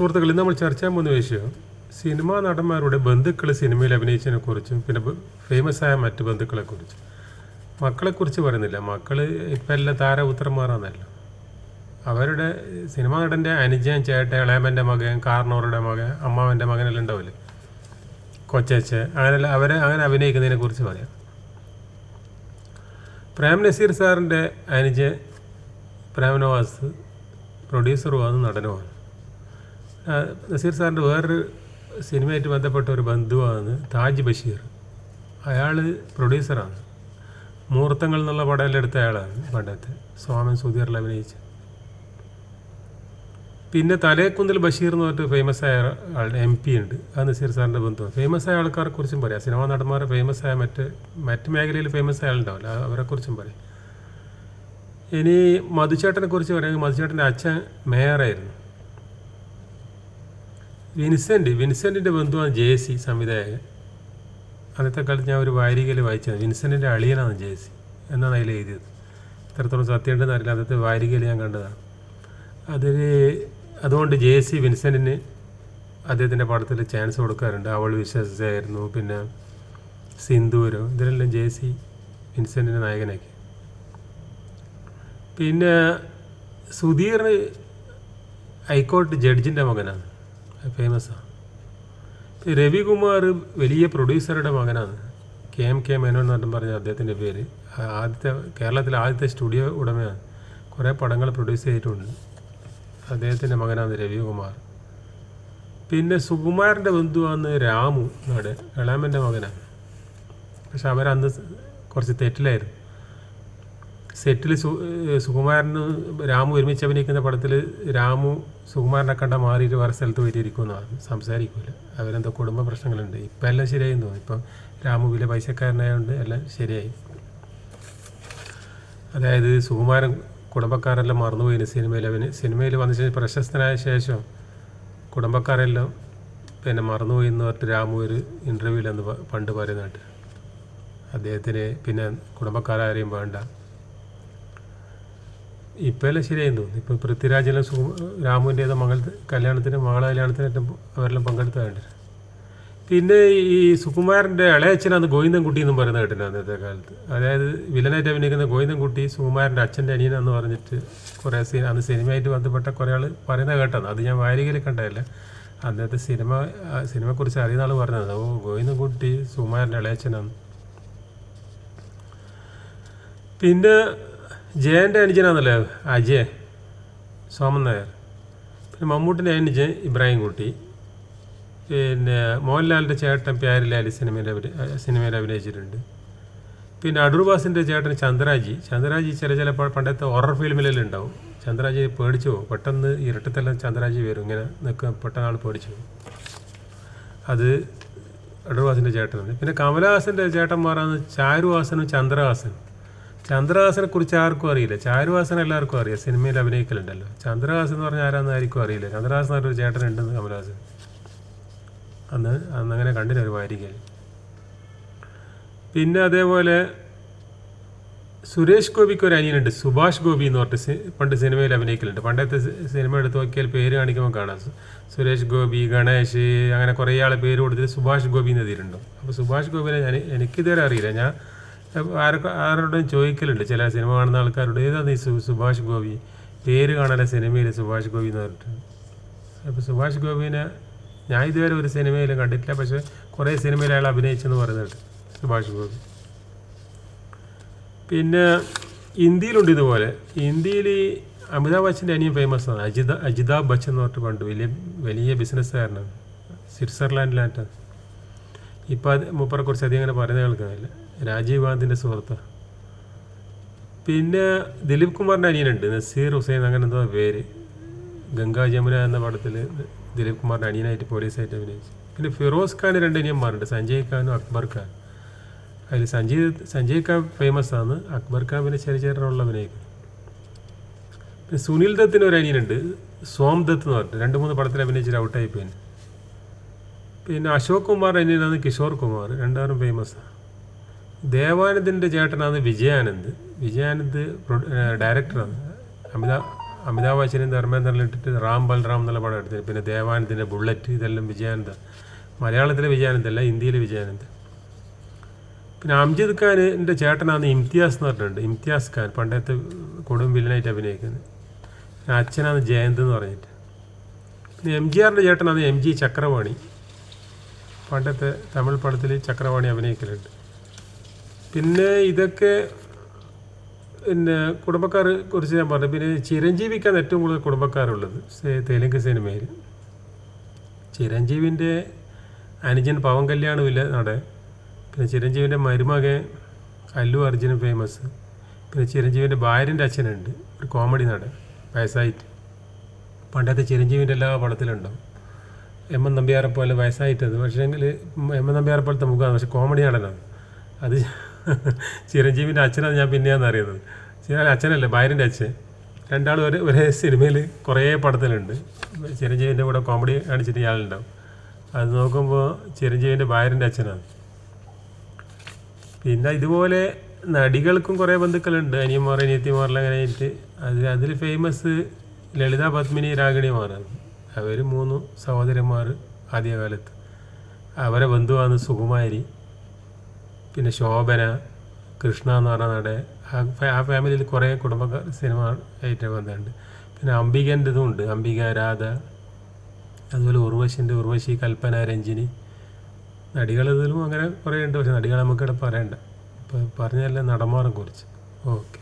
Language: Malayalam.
സുഹൃത്തുക്കൾ ഇന്ന് നമ്മൾ ചർച്ച ചെയ്യാൻ പോകുന്ന വിഷയം സിനിമാ നടന്മാരുടെ ബന്ധുക്കൾ സിനിമയിൽ അഭിനയിച്ചതിനെ കുറിച്ചും പിന്നെ ഫേമസ് ആയ മറ്റ് ബന്ധുക്കളെ കുറിച്ചും മക്കളെക്കുറിച്ച് പറയുന്നില്ല. മക്കൾ ഇപ്പം എല്ലാം താരപുത്രന്മാരാന്നല്ല. അവരുടെ സിനിമാ നടന്റെ അനുജൻ ചേട്ടൻ ഇളയമന്റെ മകൻ കാർണോറുടെ മകൻ അമ്മാവന്റെ മകനെല്ലാം ഉണ്ടാവില്ലേ? കൊച്ചച്ച് അങ്ങനെല്ലാം അവരെ അങ്ങനെ അഭിനയിക്കുന്നതിനെ കുറിച്ച് പറയാം. പ്രേം നസീർ സാറിന്റെ അനുജൻ പ്രേം നവാസ് പ്രൊഡ്യൂസറുമാണ് നടനുമാണ്. നസീർ സാറിന്റെ വേറൊരു സിനിമയായിട്ട് ബന്ധപ്പെട്ട ഒരു ബന്ധുവാണ് താജ് ബഷീർ. അയാൾ പ്രൊഡ്യൂസറാണ്. മുഹൂർത്തങ്ങൾ എന്നുള്ള പടമെല്ലാം എടുത്ത അയാളാണ് പണ്ടത്തെ. സ്വാമൻ സുധീറിൽ അഭിനയിച്ച്. പിന്നെ തലേക്കുന്നിൽ ബഷീർ എന്ന് പറഞ്ഞിട്ട് ഫേമസ് ആയ ആളുടെ എം പി ഉണ്ട്. അത് നസീർ സാറിന്റെ ബന്ധുവാണ്. ഫേമസ് ആയ ആൾക്കാരെ കുറിച്ചും പറയാം. സിനിമാ നടന്മാരെ ഫേമസ് ആയ മറ്റ് മറ്റ് മേഖലയിൽ ഫേമസ് ആയ ആളുണ്ടാവില്ല. അവരെക്കുറിച്ചും പറയാം. ഇനി മധുചേട്ടനെ കുറിച്ച് പറയുകയാണെങ്കിൽ മധുചേട്ടന്റെ അച്ഛൻ മേയറായിരുന്നു. വിൻസെന്റ് വിൻസെന്റിന്റെ ബന്ധുവാണ് ജെ സി സംവിധായകൻ. അന്നത്തെ കാലത്ത് ഞാൻ ഒരു വാരികയിൽ വായിച്ചത് വിൻസെന്റിന്റെ അളിയനാണ് ജെ സി എന്നാണ് അതിൽ എഴുതിയത്. എത്രത്തോളം സത്യമുണ്ടെന്ന് അറിയില്ല. അന്നത്തെ വാരികയിൽ ഞാൻ കണ്ടതാണ്. അതിൽ അതുകൊണ്ട് ജെ സി വിൻസെന്റിന് അദ്ദേഹത്തിന്റെ പടത്തിൽ ചാൻസ് കൊടുക്കാറുണ്ട്. അവൾ വിശ്വസിച്ചായിരുന്നു. പിന്നെ സിന്ദൂരോ ഇതിലെല്ലാം ജെ സി വിൻസെന്റിന്റെ നായകനാക്കി. പിന്നെ സുധീർ ഹൈക്കോർട്ട് ജഡ്ജിന്റെ മകനാണ്. ഫേമസാണ് രവികുമാർ വലിയ പ്രൊഡ്യൂസറുടെ മകനാണ്. കെ എം കെ മേനോൻ എന്ന് പറഞ്ഞ അദ്ദേഹത്തിന്റെ പേര്. ആദ്യത്തെ കേരളത്തിലെ ആദ്യത്തെ സ്റ്റുഡിയോ ഉടമയാണ്. കുറേ പടങ്ങൾ പ്രൊഡ്യൂസ് ചെയ്തിട്ടുണ്ട്. അദ്ദേഹത്തിന്റെ മകനാണ് രവികുമാർ. പിന്നെ സുകുമാരന്റെ ബന്ധുവാണ് രാമു നാട്. ഇളാമന്റെ മകനാണ്. പക്ഷെ അവരന്ന് കുറച്ച് തെറ്റിലായിരുന്നു. സെറ്റിൽ സു സുകുമാരന് രാമു ഒരുമിച്ച് അഭിനയിക്കുന്ന പടത്തിൽ രാമു സുകുമാരനെ കണ്ട മാറിയിട്ട് വേറെ സ്ഥലത്ത് വരിയിരിക്കുമെന്ന് പറഞ്ഞു സംസാരിക്കില്ല അവരെന്തോ കുടുംബ പ്രശ്നങ്ങളുണ്ട്. ഇപ്പം എല്ലാം ശരിയായി തോന്നുന്നു. ഇപ്പം രാമു വലിയ പൈസക്കാരനായതുകൊണ്ട് എല്ലാം ശരിയായി. അതായത് സുകുമാരൻ കുടുംബക്കാരെല്ലാം മറന്നുപോയിന് സിനിമയിൽ. അവന് സിനിമയിൽ വന്ന പ്രശസ്തനായ ശേഷം കുടുംബക്കാരെല്ലാം പിന്നെ മറന്നുപോയി എന്ന് പറഞ്ഞിട്ട് രാമു ഒരു പ- പണ്ട് പറയുന്നുണ്ട് അദ്ദേഹത്തിന് പിന്നെ കുടുംബക്കാരാരെയും വേണ്ട. ഇപ്പം എല്ലാം ശരിയായി തോന്നുന്നു. ഇപ്പം പൃഥ്വിരാജെല്ലാം സു രാമുവിന്റെ മകൾ കല്യാണത്തിന് മകളെ കല്യാണത്തിനും അവരെല്ലാം പങ്കെടുത്തതായിട്ട് പിന്നെ ഈ സുകുമാരന്റെ ഇളയച്ഛനാണ് ഗോവിന്ദൻകുട്ടി എന്നും പറയുന്നത് കേട്ടില്ല അന്നത്തെ കാലത്ത്. അതായത് വില്ലനായിട്ട് അഭിനയിക്കുന്ന ഗോവിന്ദൻകുട്ടി സുകുമാരന്റെ അച്ഛന്റെ അനിയനെന്ന് പറഞ്ഞിട്ട് കുറേ സീൻ അന്ന് സിനിമയായിട്ട് ബന്ധപ്പെട്ട കുറേ ആൾ പറയുന്നത് കേട്ടതാണ് അത് ഞാൻ വാരികയിൽ കണ്ടതല്ല. അന്നത്തെ സിനിമ സിനിമയെ സിനിമയെക്കുറിച്ച് അറിയുന്ന ആൾ പറഞ്ഞത് ഓ ഗോവിന്ദൻകുട്ടി സുകുമാരന്റെ ഇളയച്ഛനാണ്. പിന്നെ ജയന്റെ അനുജനാന്നല്ലേ അജയ് സോമൻ നായർ. പിന്നെ മമ്മൂട്ടിന്റെ അനുജൻ ഇബ്രാഹിം കുട്ടി പിന്നെ മോഹൻലാലിന്റെ ചേട്ടൻ പ്യാരിലാലി സിനിമയിൽ അഭിനയ സിനിമയിൽ അഭിനയിച്ചിട്ടുണ്ട്. പിന്നെ അടൂർബാസിന്റെ ചേട്ടൻ ചന്ദ്രാജി. ചന്ദ്രാജി ചില ചില പണ്ടത്തെ ഹൊറർ ഫിലിമിലെല്ലാം ഉണ്ടാവും. ചന്ദ്രാജി പേടിച്ചു പോകും. പെട്ടെന്ന് ഇരട്ടത്തെല്ലാം ചന്ദ്രാജി വരും. ഇങ്ങനെ നിൽക്കുക പെട്ടെന്ന് ആൾ പേടിച്ചു പോകും. അത് അടൂർവാസിന്റെ ചേട്ടനാണ്. പിന്നെ കമലഹാസന്റെ ചേട്ടന്മാരാണ് ചാരുഹാസനും ചന്ദ്രഹാസനും. ചന്ദ്രഹാസനെ കുറിച്ച് ആർക്കും അറിയില്ല. ചാരുഹാസൻ എല്ലാവർക്കും അറിയാം. സിനിമയിൽ അഭിനയിക്കലുണ്ടല്ലോ. ചന്ദ്രഹാസൻ എന്ന് പറഞ്ഞാൽ ആരാന്ന് ആർക്കും അറിയില്ല. ചന്ദ്രഹാസൻ എന്നൊരു ചേട്ടനുണ്ടെന്ന് കമലഹാസൻ അന്ന് അന്ന് അങ്ങനെ കണ്ടില്ല ഒരു വാരിക പിന്നെ അതേപോലെ സുരേഷ് ഗോപിക്ക് ഒരു അനിയനുണ്ട്. സുഭാഷ് ഗോപി എന്ന് പറഞ്ഞിട്ട് പണ്ട് സിനിമയിൽ അഭിനയിക്കലുണ്ട്. പണ്ടത്തെ സിനിമ എടുത്ത് നോക്കിയാൽ പേര് കാണിക്കുമ്പോൾ കാണാം. സുരേഷ് ഗോപി ഗണേഷ് അങ്ങനെ കുറേ ആളെ പേര് കൊടുത്തിട്ട് സുഭാഷ് ഗോപി എന്ന് എഴുതിയിട്ടുണ്ടോ അപ്പോൾ സുഭാഷ് ഗോപിനെ ഞാൻ എനിക്കിതുവരെ അറിയില്ല. ഞാൻ ആരോടും ചോദിക്കലുണ്ട്. ചില സിനിമ കാണുന്ന ആൾക്കാരോട് ഏതാണ് ഈ സുഭാഷ് ഗോപി? പേര് കാണാൻ സിനിമയിൽ സുഭാഷ് ഗോപി എന്ന് പറഞ്ഞിട്ട്. അപ്പോൾ സുഭാഷ് ഗോപിനെ ഞാൻ ഇതുവരെ ഒരു സിനിമയിലും കണ്ടിട്ടില്ല. പക്ഷേ കുറേ സിനിമയിൽ അയാൾ അഭിനയിച്ചെന്ന് പറയുന്നുണ്ട് സുഭാഷ് ഗോപി. പിന്നെ ഇന്ത്യയിലുണ്ട് ഇതുപോലെ. ഇന്ത്യയിൽ അമിതാഭ് ബച്ചന്റെ അനിയൻ ഫേമസ് ആണ്. അജിത അജിതാബ് ബച്ചൻ എന്ന് പറഞ്ഞിട്ട് പണ്ട് വലിയ വലിയ ബിസിനസ്സുകാരനാണ് സ്വിറ്റ്സർലാൻഡിലായിട്ടാണ്. ഇപ്പോൾ അത് മുപ്പറെ കുറിച്ച് അധികം അങ്ങനെ പറയുന്ന കേൾക്കുന്നില്ല. രാജീവ് ഗാന്ധിന്റെ സുഹൃത്ത്. പിന്നെ ദിലീപ് കുമാറിന്റെ അനിയനുണ്ട് നസീർ ഹുസൈൻ അങ്ങനെ എന്തോ പേര്. ഗംഗാ ജമുന എന്ന പടത്തിൽ ദിലീപ് കുമാറിന്റെ അനിയനായിട്ട് പോലീസായിട്ട് അഭിനയിച്ചു. പിന്നെ ഫിറോസ് ഖാൻ രണ്ട് അനിയന്മാരുണ്ട് സഞ്ജയ് ഖാനും അക്ബർ ഖാൻ അതിൽ സഞ്ജയ് സഞ്ജയ് ഖാൻ ഫേമസ് ആണ് അക്ബർ ഖാൻ പിന്നെ ചെറിയ ചെറിയ റോളിൽ അഭിനയിക്കും. പിന്നെ സുനിൽ ദത്തിന് ഒരു അനിയനുണ്ട് സോം ദത്ത് എന്ന് പറഞ്ഞിട്ട് രണ്ട് മൂന്ന് പടത്തിൽ അഭിനയിച്ചിട്ട് ഔട്ടായി പിന്നെ പിന്നെ അശോക് കുമാർ അനിയനാണ് കിഷോർ കുമാർ രണ്ടാറും ആണ് ദേവാനന്ദിന്റെ ചേട്ടനാണ് വിജയാനന്ദ്. വിജയാനന്ദ് ഡയറക്ടറാണ്. അമിതാ അമിതാഭ് ബച്ചനും ധർമ്മേന്ദ്രനും ഇട്ടിട്ട് റാം ബൽറാം എന്നുള്ള പടം എടുത്തത് പിന്നെ ദേവാനന്ദിന്റെ ബുള്ളറ്റ് ഇതെല്ലാം വിജയാനന്ദ. മലയാളത്തിലെ വിജയാനന്ദല്ല ഇന്ത്യയിലെ വിജയാനന്ദ്. പിന്നെ അംജിദ് ഖാനിന്റെ ചേട്ടനാണ് ഇംതിയാസ് എന്ന് പറഞ്ഞിട്ടുണ്ട്. ഇംതിയാസ് ഖാൻ പണ്ടത്തെ കൊടും വില്ലനായിട്ട് അഭിനയിക്കുന്നത്. പിന്നെ അച്ഛനാണ് ജയന്ത് എന്ന് പറഞ്ഞിട്ട്. പിന്നെ എം ജി ആറിന്റെ ചേട്ടനാണ് എം ജി ചക്രവാണി. പണ്ടത്തെ തമിഴ് പടത്തിൽ ചക്രവാണി അഭിനയിക്കലുണ്ട്. പിന്നെ ഇതൊക്കെ പിന്നെ കുടുംബക്കാർ കുറിച്ച് ഞാൻ പറഞ്ഞു. പിന്നെ ചിരഞ്ജീവിക്കാണ് ഏറ്റവും കൂടുതൽ കുടുംബക്കാരുള്ളത്. തെലുങ്ക് സിനിമയിൽ. ചിരഞ്ജീവിന്റെ അനുജൻ പവൻ കല്യാണമില്ല നടൻ പിന്നെ ചിരഞ്ജീവിന്റെ മരുമകൻ അല്ലു അർജുനും ഫേമസ് പിന്നെ ചിരഞ്ജീവിന്റെ ഭാര്യന്റെ അച്ഛനുണ്ട്. ഒരു കോമഡി നടൻ വയസ്സായിട്ട്. പണ്ടത്തെ ചിരഞ്ജീവിന്റെ എല്ലാ പടത്തിലുണ്ടാവും. എം എൻ നമ്പ്യാറെ പോലെ വയസ്സായിട്ടത്. പക്ഷേ എങ്കിൽ എം എൻ നമ്പ്യാറെ പോലത്തെ മുഖമാണ്. പക്ഷേ കോമഡി നടനാണ്. അത് ചിരഞ്ജീവിന്റെ അച്ഛനാണ് ഞാൻ പിന്നെയാണ് അറിയുന്നത്. ചില അച്ഛനല്ലേ? ഭാര്യന്റെ അച്ഛൻ. രണ്ടാളും ഒരേ ഒരേ സിനിമയിൽ കുറേ പടത്തിലുണ്ട്. ചിരഞ്ജീവിന്റെ കൂടെ കോമഡി കാണിച്ചിട്ട് ഇയാളുണ്ടാവും. അത് നോക്കുമ്പോൾ ചിരഞ്ജീവിന്റെ ഭാര്യന്റെ അച്ഛനാണ്. പിന്നെ ഇതുപോലെ നടികൾക്കും കുറേ ബന്ധുക്കളുണ്ട്. അനിയന്മാർ അനിയത്തിമാരെല്ലാം അങ്ങനെ ആയിട്ട്. അത് അതിൽ ഫേമസ് ലളിത പത്മിനി രാഗിണിമാരാണ് അവർ മൂന്ന് സഹോദരന്മാർ ആദ്യകാലത്ത്. അവരെ ബന്ധുവാണ് സുകുമാരി. പിന്നെ ശോഭന കൃഷ്ണ എന്ന് പറഞ്ഞ നടൻ ആ ഫാമിലിയിൽ കുറേ കുടുംബ സിനിമ ആയിട്ട് ബന്ധമുണ്ട് പിന്നെ അംബികന്റെ ഇതും ഉണ്ട്. അംബിക രാധ അതുപോലെ ഉർവശിന്റെ ഉർവശി കൽപ്പന രഞ്ജിനി നടികൾ ഇതിലും അങ്ങനെ കുറേ ഉണ്ട്. പക്ഷെ നടികൾ നമുക്കിവിടെ പറയണ്ട. ഇപ്പോൾ പറഞ്ഞല്ല നടന്മാരെ കുറിച്ച്. ഓക്കെ.